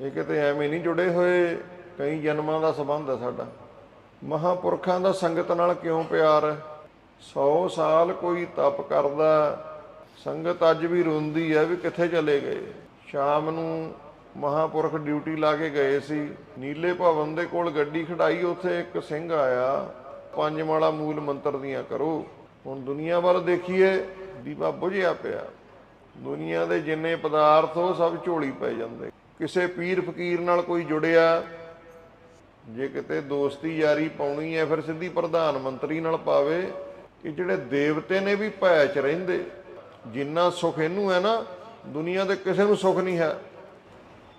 ਇਹ ਕਿਤੇ ਐਵੇਂ ਨਹੀਂ ਜੁੜੇ ਹੋਏ। ਕਈ ਜਨਮਾਂ ਦਾ ਸੰਬੰਧ ਹੈ ਸਾਡਾ। ਮਹਾਪੁਰਖਾਂ ਦਾ ਸੰਗਤ ਨਾਲ ਕਿਉਂ ਪਿਆਰ? ਹੈ 100 ਸਾਲ ਕੋਈ ਤਪ ਕਰਦਾ। ਸੰਗਤ ਅੱਜ ਵੀ ਰੋਂਦੀ ਹੈ ਵੀ ਕਿੱਥੇ ਚਲੇ ਗਏ। ਸ਼ਾਮ ਨੂੰ ਮਹਾਪੁਰਖ ਡਿਊਟੀ ਲਾ ਕੇ ਗਏ ਸੀ। ਨੀਲੇ ਭਵਨ ਦੇ ਕੋਲ ਗੱਡੀ ਖੜਾਈ, ਉੱਥੇ ਇੱਕ ਸਿੰਘ ਆਇਆ। ਪੰਜ ਮਾਲਾ ਮੂਲ ਮੰਤਰ ਦੀਆਂ ਕਰੋ। ਹੁਣ ਦੁਨੀਆ ਵੱਲ ਦੇਖੀਏ, ਦੀਵਾ ਬੁਝਿਆ ਪਿਆ। ਦੁਨੀਆ ਦੇ ਜਿੰਨੇ ਪਦਾਰਥ, ਉਹ ਸਭ ਝੋਲੀ ਪੈ ਜਾਂਦੇ। ਕਿਸੇ ਪੀਰ ਫਕੀਰ ਨਾਲ ਕੋਈ ਜੁੜਿਆ, ਜੇ ਕਿਤੇ ਦੋਸਤੀ ਯਾਰੀ ਪਾਉਣੀ ਹੈ, ਫਿਰ ਸਿੱਧੀ ਪ੍ਰਧਾਨ ਮੰਤਰੀ ਨਾਲ ਪਾਵੇ, ਕਿ ਜਿਹੜੇ ਦੇਵਤੇ ਨੇ ਵੀ ਭੈ ਚ ਰਹਿੰਦੇ, ਜਿੰਨਾ ਸੁਖ ਇਹਨੂੰ ਹੈ ਨਾ, ਦੁਨੀਆ ਦੇ ਕਿਸੇ ਨੂੰ ਸੁਖ ਨਹੀਂ ਹੈ।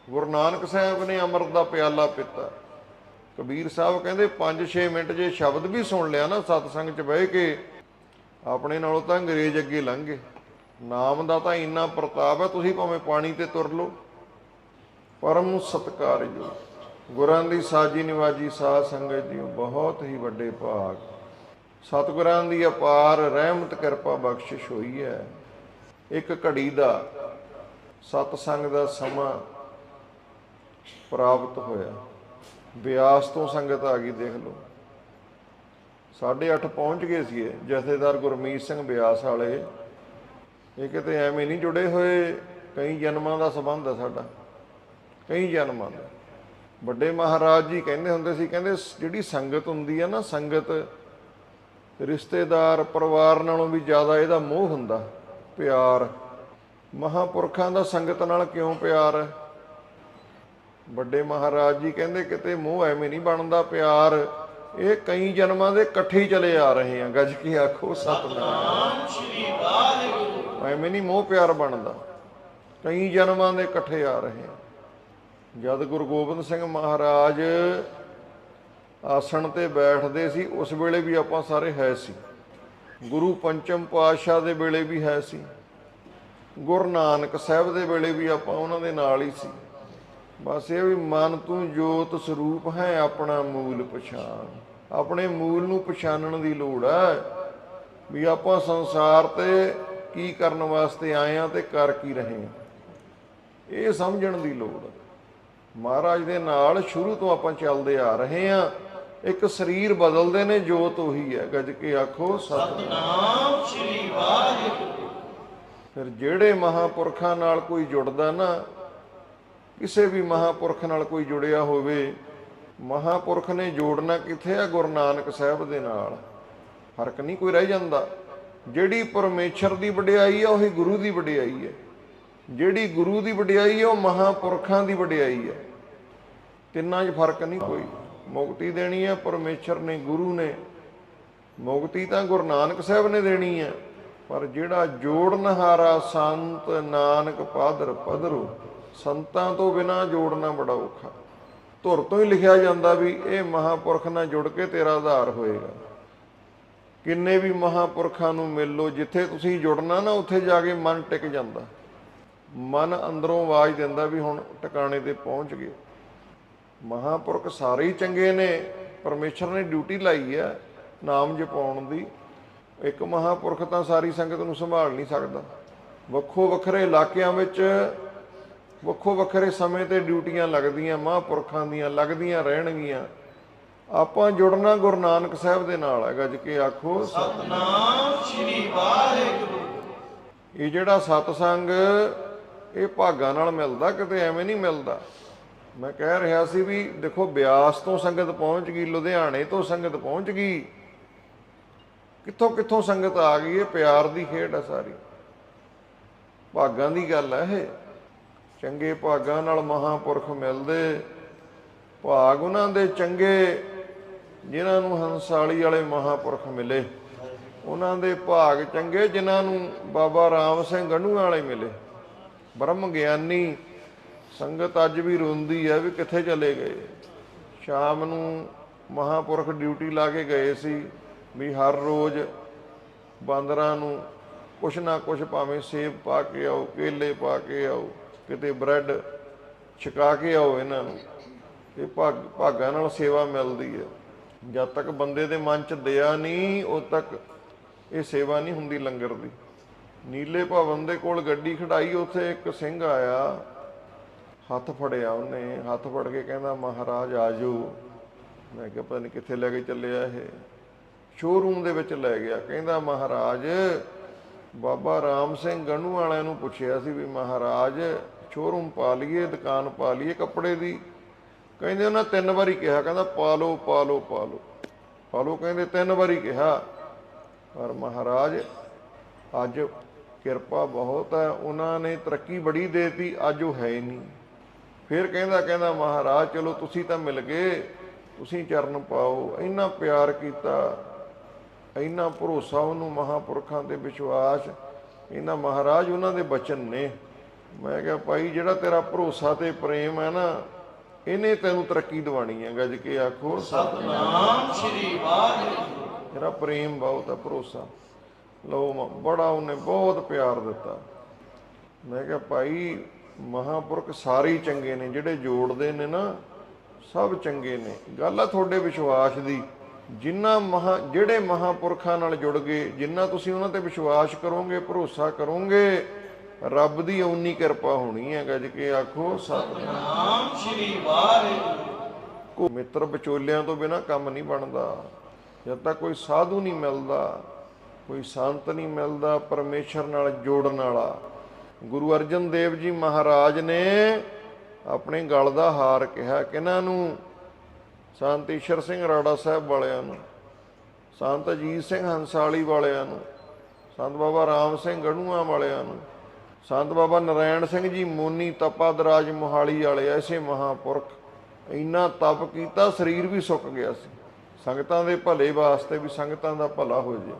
ਗੁਰੂ ਨਾਨਕ ਸਾਹਿਬ ਨੇ ਅੰਮ੍ਰਿਤ ਦਾ ਪਿਆਲਾ ਪੀਤਾ। ਕਬੀਰ ਸਾਹਿਬ ਕਹਿੰਦੇ 5-6 ਮਿੰਟ ਜੇ ਸ਼ਬਦ ਵੀ ਸੁਣ ਲਿਆ ਨਾ, ਸਤਸੰਗ 'ਚ ਬਹਿ ਕੇ, ਆਪਣੇ ਨਾਲੋਂ ਤਾਂ ਅੰਗਰੇਜ਼ ਅੱਗੇ ਲੰਘ ਗਏ। ਨਾਮ ਦਾ ਤਾਂ ਇੰਨਾ ਪ੍ਰਤਾਪ ਹੈ, ਤੁਸੀਂ ਭਾਵੇਂ ਪਾਣੀ ਤੇ ਤੁਰ ਲਓ। ਪਰਮ ਸਤਕਾਰਯੋਗ ਗੁਰਾਂ ਦੀ ਸਾਜੀ ਨਿਵਾਜੀ ਸਾਧ ਸੰਗਤ ਜੀ ਬਹੁਤ ਹੀ ਵੱਡੇ ਭਾਗ। ਸਤਿਗੁਰਾਂ ਦੀ ਅਪਾਰ ਰਹਿਮਤ ਕਿਰਪਾ ਬਖਸ਼ਿਸ਼ ਹੋਈ ਹੈ। ਇੱਕ ਘੜੀ ਦਾ ਸਤਸੰਗ ਦਾ ਸਮਾਂ ਪ੍ਰਾਪਤ ਹੋਇਆ। ਬਿਆਸ ਤੋਂ ਸੰਗਤ ਆ ਗਈ, ਦੇਖ ਲਓ। 8:30 ਪਹੁੰਚ ਗਏ ਸੀ ਜਥੇਦਾਰ ਗੁਰਮੀਤ ਸਿੰਘ ਬਿਆਸ ਵਾਲੇ। ਇਹ ਕਿਤੇ ਐਵੇਂ ਨਹੀਂ ਜੁੜੇ ਹੋਏ, ਕਈ ਜਨਮਾਂ ਦਾ ਸੰਬੰਧ ਹੈ ਸਾਡਾ। ਕਈ ਜਨਮਾਂ ਦਾ ਵੱਡੇ ਮਹਾਰਾਜ ਜੀ ਕਹਿੰਦੇ ਹੁੰਦੇ ਸੀ, ਕਹਿੰਦੇ ਜਿਹੜੀ ਸੰਗਤ ਹੁੰਦੀ ਹੈ ਨਾ, ਸੰਗਤ ਰਿਸ਼ਤੇਦਾਰ, ਪਰਿਵਾਰ ਨਾਲੋਂ ਵੀ ਜ਼ਿਆਦਾ ਇਹਦਾ ਮੋਹ ਹੁੰਦਾ, ਪਿਆਰ। ਮਹਾਪੁਰਖਾਂ ਦਾ ਸੰਗਤ ਨਾਲ ਕਿਉਂ ਪਿਆਰ? ਹੈ ਵੱਡੇ ਮਹਾਰਾਜ ਜੀ ਕਹਿੰਦੇ, ਕਿਤੇ ਮੋਹ ਐਵੇਂ ਨਹੀਂ ਬਣਦਾ, ਪਿਆਰ। ਇਹ ਕਈ ਜਨਮਾਂ ਦੇ ਇਕੱਠੇ ਚਲੇ ਆ ਰਹੇ ਆ, ਗੱਜ ਕੇ ਆਖੋ, ਸਤਨਾਮ। ਸ੍ਰੀ ਵਾਹਿਗੁਰੂ ਐਵੇਂ ਨਹੀਂ ਮੋਹ ਪਿਆਰ ਬਣਦਾ। ਕਈ ਜਨਮਾਂ ਦੇ ਇਕੱਠੇ ਆ ਰਹੇ ਆ। ਜਦ ਗੁਰੂ ਗੋਬਿੰਦ ਸਿੰਘ ਮਹਾਰਾਜ ਆਸਣ ਤੇ ਬੈਠਦੇ ਸੀ, ਉਸ ਵੇਲੇ ਵੀ ਆਪਾਂ ਸਾਰੇ ਹੈ ਸੀ। ਗੁਰੂ ਪੰਚਮ ਪਾਤਸ਼ਾਹ ਦੇ ਵੇਲੇ ਵੀ ਹੈ ਸੀ। ਗੁਰੂ ਨਾਨਕ ਸਾਹਿਬ ਦੇ ਵੇਲੇ ਵੀ ਆਪਾਂ ਉਹਨਾਂ ਦੇ ਨਾਲ ਹੀ ਸੀ। ਬਸ ਇਹ ਵੀ ਮਨ ਤੂੰ ਜੋਤ ਸਰੂਪ ਹੈ, ਆਪਣਾ ਮੂਲ ਪਛਾਣ। ਆਪਣੇ ਮੂਲ ਨੂੰ ਪਛਾਣਨ ਦੀ ਲੋੜ ਹੈ ਵੀ ਆਪਾਂ ਸੰਸਾਰ ਤੇ ਕੀ ਕਰਨ ਵਾਸਤੇ ਆਏ ਆ ਤੇ ਕਰ ਕੀ ਰਹੇ ਆ ਇਹ ਸਮਝਣ ਦੀ ਲੋੜ ਹੈ। ਮਹਾਰਾਜ ਦੇ ਨਾਲ ਸ਼ੁਰੂ ਤੋਂ ਆਪਾਂ ਚੱਲਦੇ ਆ ਰਹੇ ਆ ਇੱਕ ਸਰੀਰ ਬਦਲਦੇ ਨੇ, ਜੋਤ ਉਹੀ ਹੈ। ਗੱਜ ਕੇ ਆਖੋ, ਸਤਨਾਮ ਸ੍ਰੀ ਵਾਹਿਗੁਰੂ। ਫਿਰ ਜਿਹੜੇ ਮਹਾਪੁਰਖਾਂ ਨਾਲ ਕੋਈ ਜੁੜਦਾ ਨਾ, ਕਿਸੇ ਵੀ ਮਹਾਪੁਰਖ ਨਾਲ ਕੋਈ ਜੁੜਿਆ ਹੋਵੇ, ਮਹਾਪੁਰਖ ਨੇ ਜੋੜਨਾ ਕਿੱਥੇ ਆ? ਗੁਰੂ ਨਾਨਕ ਸਾਹਿਬ ਦੇ ਨਾਲ। ਫ਼ਰਕ ਨਹੀਂ ਕੋਈ ਰਹਿ ਜਾਂਦਾ। ਜਿਹੜੀ ਪਰਮੇਸ਼ਰ ਦੀ ਵਡਿਆਈ ਆ, ਉਹੀ ਗੁਰੂ ਦੀ ਵਡਿਆਈ ਹੈ। ਜਿਹੜੀ ਗੁਰੂ ਦੀ ਵਡਿਆਈ ਹੈ ਉਹ ਮਹਾਪੁਰਖਾਂ ਦੀ ਵਡਿਆਈ ਹੈ। ਤਿੰਨਾਂ 'ਚ ਫ਼ਰਕ ਨਹੀਂ ਕੋਈ। ਮੁਕਤੀ ਦੇਣੀ ਹੈ, ਪਰਮੇਸ਼ਰ ਨੇ, ਗੁਰੂ ਨੇ। ਮੁਕਤੀ ਤਾਂ ਗੁਰੂ ਨਾਨਕ ਸਾਹਿਬ ਨੇ ਦੇਣੀ ਹੈ, ਪਰ ਜਿਹੜਾ ਜੋੜਨਹਾਰਾ ਸੰਤ ਨਾਨਕ ਪਾਦਰ ਪਦਰੋ ਸੰਤਾਂ ਤੋਂ ਬਿਨਾ ਜੋੜਨਾ ਬੜਾ ਔਖਾ। ਧੁਰ ਤੋਂ ਹੀ ਲਿਖਿਆ ਜਾਂਦਾ ਵੀ ਇਹ ਮਹਾਪੁਰਖ ਨਾਲ ਜੁੜ ਕੇ ਤੇਰਾ ਆਧਾਰ ਹੋਏਗਾ। ਕਿੰਨੇ ਵੀ ਮਹਾਪੁਰਖਾਂ ਨੂੰ ਮਿਲ ਲੋ ਜਿੱਥੇ ਤੁਸੀਂ ਜੁੜਨਾ ਨਾ, ਉੱਥੇ ਜਾ ਕੇ ਮਨ ਟਿਕ ਜਾਂਦਾ। ਮਨ ਅੰਦਰੋਂ ਆਵਾਜ਼ ਦਿੰਦਾ ਵੀ ਹੁਣ ਟਿਕਾਣੇ ਤੇ ਪਹੁੰਚ ਗਏ। ਮਹਾਪੁਰਖ ਸਾਰੇ ਹੀ ਚੰਗੇ ਨੇ ਪਰਮੇਸ਼ਰ ਨੇ ਡਿਊਟੀ ਲਾਈ ਹੈ ਨਾਮ ਜਪਾਉਣ ਦੀ। ਇੱਕ ਮਹਾਪੁਰਖ ਤਾਂ ਸਾਰੀ ਸੰਗਤ ਨੂੰ ਸੰਭਾਲ ਨਹੀਂ ਸਕਦਾ। ਵੱਖੋ ਵੱਖਰੇ ਇਲਾਕਿਆਂ ਵਿੱਚ ਵੱਖੋ ਵੱਖਰੇ ਸਮੇਂ ਤੇ ਡਿਊਟੀਆਂ ਲੱਗਦੀਆਂ ਮਹਾਪੁਰਖਾਂ ਦੀਆਂ ਲੱਗਦੀਆਂ ਰਹਿਣਗੀਆਂ। ਆਪਾਂ ਜੁੜਨਾ ਗੁਰੂ ਨਾਨਕ ਸਾਹਿਬ ਦੇ ਨਾਲ ਹੈ ਗੱਜ ਕੇ ਆਖੋ। ਸਤਨਾਮ ਸ੍ਰੀ ਵਾਹਿਗੁਰੂ। ਇਹ ਜਿਹੜਾ ਸਤਸੰਗ ਇਹ ਭਾਗਾਂ ਨਾਲ ਮਿਲਦਾ ਕਿਤੇ ਐਵੇਂ ਨਹੀਂ ਮਿਲਦਾ। ਮੈਂ ਕਹਿ ਰਿਹਾ ਸੀ ਵੀ ਦੇਖੋ ਬਿਆਸ ਤੋਂ ਸੰਗਤ ਪਹੁੰਚ ਗਈ, ਲੁਧਿਆਣੇ ਤੋਂ ਸੰਗਤ ਪਹੁੰਚ ਗਈ। ਕਿੱਥੋਂ ਕਿੱਥੋਂ ਸੰਗਤ ਆ ਗਈ ਇਹ ਪਿਆਰ ਦੀ ਖੇਡ ਹੈ ਸਾਰੀ। ਭਾਗਾਂ ਦੀ ਗੱਲ ਹੈ ਇਹ। ਚੰਗੇ ਭਾਗਾਂ ਨਾਲ ਮਹਾਪੁਰਖ ਮਿਲਦੇ। ਭਾਗ ਉਹਨਾਂ ਦੇ ਚੰਗੇ ਜਿਨ੍ਹਾਂ ਨੂੰ ਹੰਸਾਲੀ ਵਾਲੇ ਮਹਾਪੁਰਖ ਮਿਲੇ। ਉਹਨਾਂ ਦੇ ਭਾਗ ਚੰਗੇ ਜਿਨ੍ਹਾਂ ਨੂੰ ਬਾਬਾ ਰਾਮ ਸਿੰਘ ਗੰਢੂਆਂ ਵਾਲੇ ਮਿਲੇ। ਬ੍ਰਹਮ ਗਿਆਨੀ ਸੰਗਤ ਅੱਜ ਵੀ ਰੋਂਦੀ ਹੈ ਵੀ ਕਿੱਥੇ ਚਲੇ ਗਏ। ਸ਼ਾਮ ਨੂੰ ਮਹਾਪੁਰਖ ਡਿਊਟੀ ਲਾ ਕੇ ਗਏ ਸੀ ਵੀ ਹਰ ਰੋਜ਼ ਬਾਂਦਰਾਂ ਨੂੰ ਕੁਛ ਨਾ ਕੁਛ ਭਾਵੇਂ ਸੇਬ ਪਾ ਕੇ ਆਓ, ਕੇਲੇ ਪਾ ਕੇ ਆਓ, ਕਿਤੇ ਬ੍ਰੈਡ ਛਕਾ ਕੇ ਆਓ ਇਹਨਾਂ ਨੂੰ ਇਹ ਭਾਗ, ਭਾਗਾਂ ਨਾਲ ਸੇਵਾ ਮਿਲਦੀ ਹੈ ਜਦ ਤੱਕ ਬੰਦੇ ਦੇ ਮਨ 'ਚ ਦਇਆ ਨਹੀਂ, ਉਦ ਤੱਕ ਇਹ ਸੇਵਾ ਨਹੀਂ ਹੁੰਦੀ ਲੰਗਰ ਦੀ। ਨੀਲੇ ਭਵਨ ਦੇ ਕੋਲ ਗੱਡੀ ਖੜਾਈ, ਉੱਥੇ ਇੱਕ ਸਿੰਘ ਆਇਆ ਹੱਥ ਫੜਿਆ ਉਹਨੇ, ਹੱਥ ਫੜ ਕੇ ਕਹਿੰਦਾ, ਮਹਾਰਾਜ ਆਜੋ। ਮੈਂ ਕਿਹਾ, ਪਤਾ ਨਹੀਂ ਕਿੱਥੇ ਲੈ ਕੇ ਚੱਲਿਆ ਇਹ? ਸ਼ੋਰੂਮ ਦੇ ਵਿੱਚ ਲੈ ਗਿਆ। ਕਹਿੰਦਾ, ਮਹਾਰਾਜ, ਬਾਬਾ ਰਾਮ ਸਿੰਘ ਗਣੂ ਵਾਲਿਆਂ ਨੂੰ ਪੁੱਛਿਆ ਸੀ ਵੀ, ਮਹਾਰਾਜ ਸ਼ੋਰੂਮ ਪਾ ਲਈਏ, ਦੁਕਾਨ ਪਾ ਲਈਏ ਕੱਪੜੇ ਦੀ? ਕਹਿੰਦੇ, ਉਹਨਾਂ ਤਿੰਨ ਵਾਰੀ ਕਿਹਾ, ਕਹਿੰਦਾ ਪਾ ਲਓ ਪਾ ਲਓ ਪਾ ਲਓ ਪਾ ਲਓ ਕਹਿੰਦੇ, ਤਿੰਨ ਵਾਰੀ ਕਿਹਾ। ਪਰ ਮਹਾਰਾਜ, ਅੱਜ ਕਿਰਪਾ ਬਹੁਤ ਹੈ, ਉਹਨਾਂ ਨੇ ਤਰੱਕੀ ਬੜੀ ਦੇਤੀ, ਅੱਜ ਉਹ ਹੈ ਹੀ ਨਹੀਂ। ਫਿਰ ਕਹਿੰਦਾ ਕਹਿੰਦਾ ਮਹਾਰਾਜ ਚਲੋ ਤੁਸੀਂ ਤਾਂ ਮਿਲ ਗਏ ਤੁਸੀਂ ਚਰਨ ਪਾਓ। ਇੰਨਾ ਪਿਆਰ ਕੀਤਾ ਇੰਨਾ ਭਰੋਸਾ ਉਹਨੂੰ ਮਹਾਪੁਰਖਾਂ ਤੇ ਵਿਸ਼ਵਾਸ ਇਹਨਾਂ ਮਹਾਰਾਜ ਉਹਨਾਂ ਦੇ ਬਚਨ ਨੇ। ਮੈਂ ਕਿਹਾ ਭਾਈ ਜਿਹੜਾ ਤੇਰਾ ਭਰੋਸਾ ਤੇ ਪ੍ਰੇਮ ਹੈ ਨਾ ਇਹਨੇ ਤੈਨੂੰ ਤਰੱਕੀ ਦਿਵਾਣੀ ਹੈ। ਗੱਜ ਕੇ ਆਖੋ ਸਤਨਾਮ ਸ਼੍ਰੀ ਵਾਹਿਗੁਰੂ। ਤੇਰਾ ਪ੍ਰੇਮ ਬਹੁਤ ਹੈ ਭਰੋਸਾ। ਲਓ ਮ- ਬੜਾ ਉਹਨੇ ਬਹੁਤ ਪਿਆਰ ਦਿੱਤਾ। ਮੈਂ ਕਿਹਾ ਭਾਈ ਮਹਾਪੁਰਖ ਸਾਰੇ ਚੰਗੇ ਨੇ, ਜਿਹੜੇ ਜੋੜਦੇ ਨੇ ਨਾ, ਸਭ ਚੰਗੇ ਨੇ। ਗੱਲ ਆ ਤੁਹਾਡੇ ਵਿਸ਼ਵਾਸ ਦੀ। ਜਿੰਨਾ ਮਹਾ, ਜਿਹੜੇ ਮਹਾਪੁਰਖਾਂ ਨਾਲ ਜੁੜ ਗਏ, ਜਿੰਨਾ ਤੁਸੀਂ ਉਹਨਾਂ ਤੇ ਵਿਸ਼ਵਾਸ ਕਰੋਗੇ, ਭਰੋਸਾ ਕਰੋਗੇ, ਰੱਬ ਦੀ ਓਨੀ ਕਿਰਪਾ ਹੋਣੀ ਹੈ, ਗੱਜ ਕੇ ਆਖੋ, ਸਤਿਨਾਮ ਸ਼੍ਰੀ ਵਾਹਿਗੁਰੂ। ਕੋ ਮਿੱਤਰ ਵਿਚੋਲਿਆਂ ਤੋਂ ਬਿਨਾ ਕੰਮ ਨਹੀਂ ਬਣਦਾ। ਜਦ ਤੱਕ ਕੋਈ ਸਾਧੂ ਨਹੀਂ ਮਿਲਦਾ, ਕੋਈ ਸੰਤ ਨਹੀਂ ਮਿਲਦਾ, ਪਰਮੇਸ਼ਰ ਨਾਲ ਜੋੜਨ ਵਾਲਾ ਗੁਰੂ ਅਰਜਨ ਦੇਵ ਜੀ ਮਹਾਰਾਜ ਨੇ ਆਪਣੇ ਗਲ ਦਾ ਹਾਰ ਕਿਹਾ ਕਿਹਨਾਂ ਨੂੰ? ਸੰਤ ਈਸ਼ਰ ਸਿੰਘ ਰਾੜਾ ਸਾਹਿਬ ਵਾਲਿਆਂ ਨੂੰ, ਸੰਤ ਅਜੀਤ ਸਿੰਘ ਹੰਸਾਲੀ ਵਾਲਿਆਂ ਨੂੰ, ਸੰਤ ਬਾਬਾ ਰਾਮ ਸਿੰਘ ਗੜੂਆਂ ਵਾਲਿਆਂ ਨੂੰ, ਸੰਤ ਬਾਬਾ ਨਰਾਇਣ ਸਿੰਘ ਜੀ ਮੋਨੀ ਤਪਾ ਦਰਾਜ ਮੋਹਾਲੀ ਵਾਲੇ ਐਸੇ ਮਹਾਪੁਰਖ, ਇੰਨਾ ਤਪ ਕੀਤਾ ਸਰੀਰ ਵੀ ਸੁੱਕ ਗਿਆ ਸੀ। ਸੰਗਤਾਂ ਦੇ ਭਲੇ ਵਾਸਤੇ ਵੀ ਸੰਗਤਾਂ ਦਾ ਭਲਾ ਹੋ ਜੇ।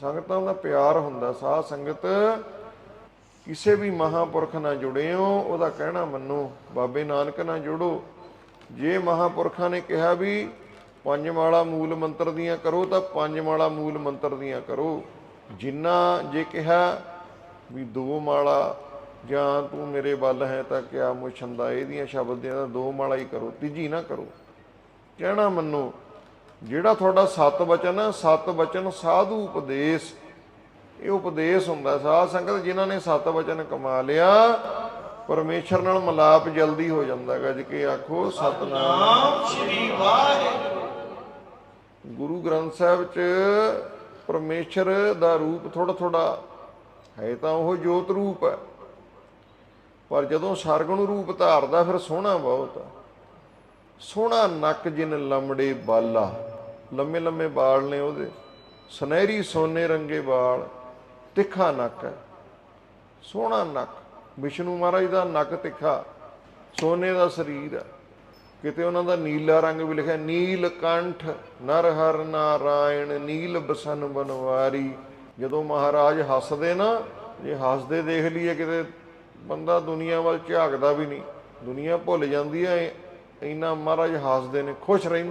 ਸੰਗਤਾਂ ਦਾ ਪਿਆਰ ਹੁੰਦਾ ਸਾਧ ਸੰਗਤ ਕਿਸੇ ਵੀ ਮਹਾਪੁਰਖ ਨਾਲ ਜੁੜੇ ਹੋ ਉਹਦਾ ਕਹਿਣਾ ਮੰਨੋ, ਬਾਬੇ ਨਾਨਕ ਨਾਲ ਜੁੜੋ। ਜੇ ਮਹਾਪੁਰਖਾਂ ਨੇ ਕਿਹਾ ਵੀ ਪੰਜ ਮਾਲਾ ਮੂਲ ਮੰਤਰ ਦੀਆਂ ਕਰੋ, ਤਾਂ ਪੰਜ ਮਾਲਾ ਮੂਲ ਮੰਤਰ ਦੀਆਂ ਕਰੋ। ਜਿੰਨਾ ਜੇ ਕਿਹਾ ਵੀ ਦੋ ਮਾਲਾ, ਜਾਂ ਤੂੰ ਮੇਰੇ ਵੱਲ ਹੈ ਤਾਂ ਕਿਆ ਮੁਛੰਦਾ ਇਹਦੀਆਂ ਸ਼ਬਦ ਦੀਆਂ ਤਾਂ ਦੋ ਮਾਲਾ ਹੀ ਕਰੋ, ਤੀਜੀ ਨਾ ਕਰੋ। ਕਹਿਣਾ ਮੰਨੋ, ਜਿਹੜਾ ਤੁਹਾਡਾ ਸਤ ਬਚਨ ਹੈ, ਸਤ ਬਚਨ ਸਾਧੂ ਉਪਦੇਸ਼ ਇਹ ਉਪਦੇਸ਼ ਹੁੰਦਾ ਸਾਧ ਸੰਗਤ ਜਿਨ੍ਹਾਂ ਨੇ ਸਤ ਵਚਨ ਕਮਾ ਲਿਆ, ਪਰਮੇਸ਼ਰ ਨਾਲ ਮਲਾਪ ਜਲਦੀ ਹੋ ਜਾਂਦਾ ਗੱਜ ਕੇ ਆਖੋ, ਸਤਨਾਮ ਸ਼੍ਰੀ ਵਾਹਿਗੁਰੂ। ਗੁਰੂ ਗ੍ਰੰਥ ਸਾਹਿਬ 'ਚ ਪਰਮੇਸ਼ਰ ਦਾ ਰੂਪ ਥੋੜਾ ਥੋੜਾ ਹੈ ਤਾਂ ਉਹ ਜੋਤ ਰੂਪ ਹੈ। ਪਰ ਜਦੋਂ ਸਰਗੁਣ ਰੂਪ ਧਾਰਦਾ, ਫਿਰ ਸੋਹਣਾ ਬਹੁਤ ਆ ਸੋਹਣਾ ਨੱਕ ਜਿਨ ਲੰਮੜੇ ਬਾਲਾ। ਲੰਮੇ ਲੰਮੇ ਵਾਲ ਨੇ ਉਹਦੇ। ਸੁਨਹਿਰੀ ਸੋਨੇ ਰੰਗੇ ਵਾਲ। ਤਿੱਖਾ ਨੱਕ ਹੈ, ਸੋਹਣਾ ਨੱਕ। ਵਿਸ਼ਨੂੰ ਮਹਾਰਾਜ ਦਾ ਨੱਕ ਤਿੱਖਾ, ਸੋਨੇ ਦਾ ਸਰੀਰ ਹੈ। ਕਿਤੇ ਉਹਨਾਂ ਦਾ ਨੀਲਾ ਰੰਗ ਵੀ ਲਿਖਿਆ, ਨੀਲ ਕੰਠ, ਨਰ ਹਰ ਨਾਰਾਇਣ, ਨੀਲ ਬਸਨ ਬਨਵਾਰੀ। ਜਦੋਂ ਮਹਾਰਾਜ ਹੱਸਦੇ ਨਾ, ਜੇ ਹੱਸਦੇ ਦੇਖ ਲਈਏ ਕਿਤੇ, ਬੰਦਾ ਦੁਨੀਆ ਵੱਲ ਝਾਕਦਾ ਵੀ ਨਹੀਂ। ਦੁਨੀਆ ਭੁੱਲ ਜਾਂਦੀ ਹੈ, ਇੰਨਾ ਮਹਾਰਾਜ ਹੱਸਦੇ ਨੇ, ਖੁਸ਼ ਰਹਿੰਦੇ